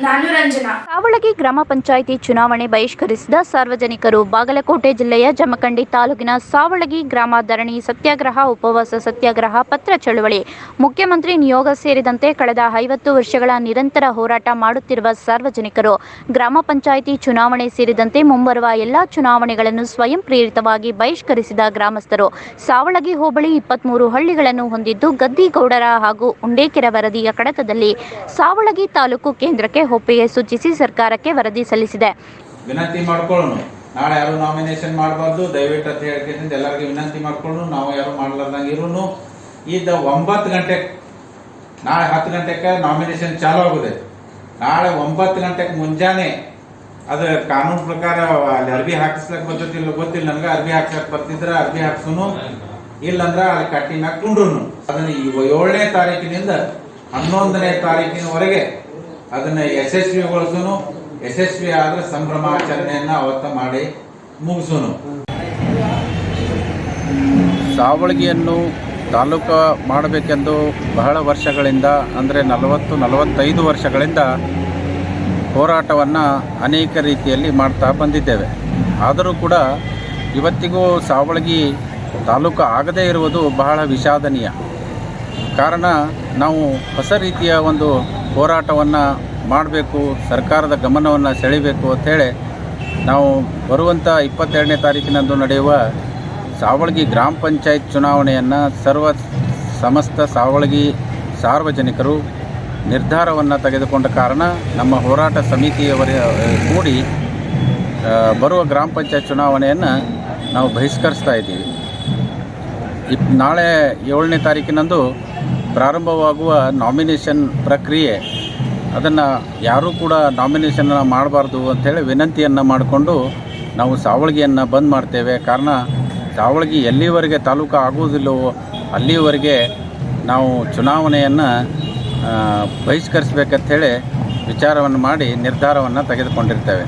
ಗ್ರಾಮ ಪಂಚಾಯಿತಿ ಚುನಾವಣೆ ಬಹಿಷ್ಕರಿಸಿದ ಸಾರ್ವಜನಿಕರು ಬಾಗಲಕೋಟೆ ಜಿಲ್ಲೆಯ ಜಮಖಂಡಿ ತಾಲೂಕಿನ ಸಾವಳಗಿ ಗ್ರಾಮ ಧರಣಿ ಸತ್ಯಾಗ್ರಹ, ಉಪವಾಸ ಸತ್ಯಾಗ್ರಹ, ಪತ್ರ ಚಳುವಳಿ, ಮುಖ್ಯಮಂತ್ರಿ ನಿಯೋಗ ಸೇರಿದಂತೆ ಕಳೆದ ಐವತ್ತು ವರ್ಷಗಳ ನಿರಂತರ ಹೋರಾಟ ಮಾಡುತ್ತಿರುವ ಸಾರ್ವಜನಿಕರು ಗ್ರಾಮ ಪಂಚಾಯಿತಿ ಚುನಾವಣೆ ಸೇರಿದಂತೆ ಮುಂಬರುವ ಎಲ್ಲಾ ಚುನಾವಣೆಗಳನ್ನು ಸ್ವಯಂ ಪ್ರೇರಿತವಾಗಿ ಬಹಿಷ್ಕರಿಸಿದ ಗ್ರಾಮಸ್ಥರು. ಸಾವಳಗಿ ಹೋಬಳಿ ಇಪ್ಪತ್ಮೂರು ಹಳ್ಳಿಗಳನ್ನು ಹೊಂದಿದ್ದು ಗದ್ದಿಗೌಡರ ಹಾಗೂ ಉಂಡೇಕೆರೆ ವರದಿಯ ಕಡತದಲ್ಲಿ ಸಾವಳಗಿ ತಾಲೂಕು ಕೇಂದ್ರಕ್ಕೆ ಒಪ್ಪಿಗೆ ಸೂಚಿಸಿ ಸರ್ಕಾರಕ್ಕೆ ವರದಿ ಸಲ್ಲಿಸಿದೆ. ವಿನಂತಿ ಮಾಡ್ಕೊಳ್ಳೋಣ. ನಾಳೆ ಯಾರು ನಾಮಿನೇಷನ್ ಮಾಡಬಾರ್ದು, ದಯವಿಟ್ಟು ಅಂತ ಹೇಳ್ಕೊಂಡು ಎಲ್ಲರಿಗೂ ವಿನಂತಿ ಮಾಡ್ಕೊಂಡು ನಾವು ಯಾರು ಮಾಡ್ಲಾರ್ದಂಗೆ ಇರೋನು. ಇದ್ದ ಒಂಬತ್ತು ಗಂಟೆ, ನಾಳೆ ಹತ್ತು ಗಂಟೆಗೆ ನಾಮಿನೇಷನ್ ಚಾಲು ಆಗಿದೆ ನಾಳೆ ಒಂಬತ್ತು ಗಂಟೆಗೆ ಮುಂಜಾನೆ, ಅದು ಕಾನೂನು ಪ್ರಕಾರ ಅಲ್ಲಿ ಅರ್ಬಿ ಹಾಕಿಸ್ಲಕ್ ಬರ್ತೈತಿಲ್ಲ ಗೊತ್ತಿಲ್ಲ ನನಗೆ. ಅರ್ಬಿ ಹಾಕ್ಸಕ್ ಬರ್ತಿದ್ರ ಅರ್ಬಿ ಹಾಕ್ಸುನು. ಇಲ್ಲಂದ್ರ ಅಲ್ಲಿ ಕಟ್ಟಿ ಕುಂಡ್ರು ಅದನ್ನ ಈ ಏಳನೇ ತಾರೀಕಿನಿಂದ ಹನ್ನೊಂದನೇ ತಾರೀಕಿನವರೆಗೆ ಅದನ್ನ ಯಶಸ್ವಿಗೊಳಿಸೋನು, ಯಶಸ್ವಿ ಆದ್ರೆ ಸಂಭ್ರಮಾಚರಣೆಯನ್ನ ಅವತ್ತ ಮಾಡಿ ಮುಗಿಸೋನು. ಸಾವಳಗಿಯನ್ನು ತಾಲೂಕು ಮಾಡಬೇಕೆಂದು ಬಹಳ ವರ್ಷಗಳಿಂದ, ಅಂದರೆ ನಲವತ್ತು, ನಲವತ್ತೈದು ವರ್ಷಗಳಿಂದ ಹೋರಾಟವನ್ನು ಅನೇಕ ರೀತಿಯಲ್ಲಿ ಮಾಡ್ತಾ ಬಂದಿದ್ದೇವೆ. ಆದರೂ ಕೂಡ ಇವತ್ತಿಗೂ ಸಾವಳಗಿ ತಾಲೂಕು ಆಗದೇ ಇರುವುದು ಬಹಳ ವಿಷಾದನೀಯ. ಕಾರಣ, ನಾವು ಹೊಸ ರೀತಿಯ ಒಂದು ಹೋರಾಟವನ್ನು ಮಾಡಬೇಕು, ಸರ್ಕಾರದ ಗಮನವನ್ನು ಸೆಳೆಯಬೇಕು ಅಂತೇಳಿ ನಾವು ಬರುವಂಥ ಇಪ್ಪತ್ತೆರಡನೇ ತಾರೀಕಿನಂದು ನಡೆಯುವ ಸಾವಳಗಿ ಗ್ರಾಮ ಪಂಚಾಯತ್ ಚುನಾವಣೆಯನ್ನು ಸರ್ವ ಸಮಸ್ತ ಸಾವಳಗಿ ಸಾರ್ವಜನಿಕರು ನಿರ್ಧಾರವನ್ನು ತೆಗೆದುಕೊಂಡ ಕಾರಣ ನಮ್ಮ ಹೋರಾಟ ಸಮಿತಿಯವರ, ಕೂಡಿ ಬರುವ ಗ್ರಾಮ ಪಂಚಾಯತ್ ಚುನಾವಣೆಯನ್ನು ನಾವು ಬಹಿಷ್ಕರಿಸ್ತಾ ಇದ್ದೀವಿ. ಇಪ್, ನಾಳೆ ಏಳನೇ ತಾರೀಕಿನಂದು ಪ್ರಾರಂಭವಾಗುವ ನಾಮಿನೇಷನ್ ಪ್ರಕ್ರಿಯೆ, ಅದನ್ನು ಯಾರೂ ಕೂಡ ನಾಮಿನೇಷನ್ ಮಾಡಬಾರ್ದು ಅಂಥೇಳಿ ವಿನಂತಿಯನ್ನು ಮಾಡಿಕೊಂಡು ನಾವು ಸಾವಳಗಿಯನ್ನು ಬಂದ್ ಮಾಡ್ತೇವೆ. ಕಾರಣ, ಸಾವಳಗಿ ಎಲ್ಲಿವರೆಗೆ ತಾಲೂಕು ಆಗುವುದಿಲ್ಲವೋ ಅಲ್ಲಿವರೆಗೆ ನಾವು ಚುನಾವಣೆಯನ್ನು ಬಹಿಷ್ಕರಿಸಬೇಕಂಥೇಳಿ ವಿಚಾರವನ್ನು ಮಾಡಿ ನಿರ್ಧಾರವನ್ನು ತೆಗೆದುಕೊಂಡಿರ್ತೇವೆ.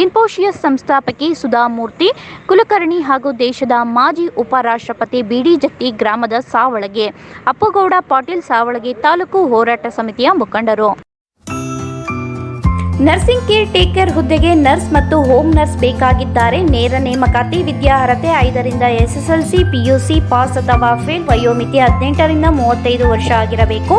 ಇನ್ಫೋಸಿಯಸ್ ಸಂಸ್ಥಾಪಕಿ ಸುಧಾಮೂರ್ತಿ, ಕುಲಕರ್ಣಿ ಹಾಗೂ ದೇಶದ ಮಾಜಿ ಉಪರಾಷ್ಟ್ರಪತಿ ಬಿಡಿ ಜಟ್ಟಿ ಗ್ರಾಮದ ಸಾವಳಗೆ, ಅಪ್ಪಗೌಡ ಪಾಟೀಲ್ ಸಾವಳಗೆ ತಾಲೂಕು ಹೋರಾಟ ಸಮಿತಿಯ ಮುಖಂಡರು. ನರ್ಸಿಂಗ್ ಕೇರ್ ಟೇಕರ್ ಹುದ್ದೆಗೆ ನರ್ಸ್ ಮತ್ತು ಹೋಮ್ ನರ್ಸ್ ಬೇಕಾಗಿದ್ದಾರೆ. ನೇರ ನೇಮಕಾತಿ, ವಿದ್ಯಾರ್ಹತೆ ಐದರಿಂದ ಎಸ್ಎಸ್ಎಲ್ಸಿ ಪಿಯುಸಿ ಪಾಸ್ ಅಥವಾ ಫೇಲ್ ವಯೋಮಿತಿ ಹದಿನೆಂಟರಿಂದ ಮೂವತ್ತೈದು ವರ್ಷ ಆಗಿರಬೇಕು.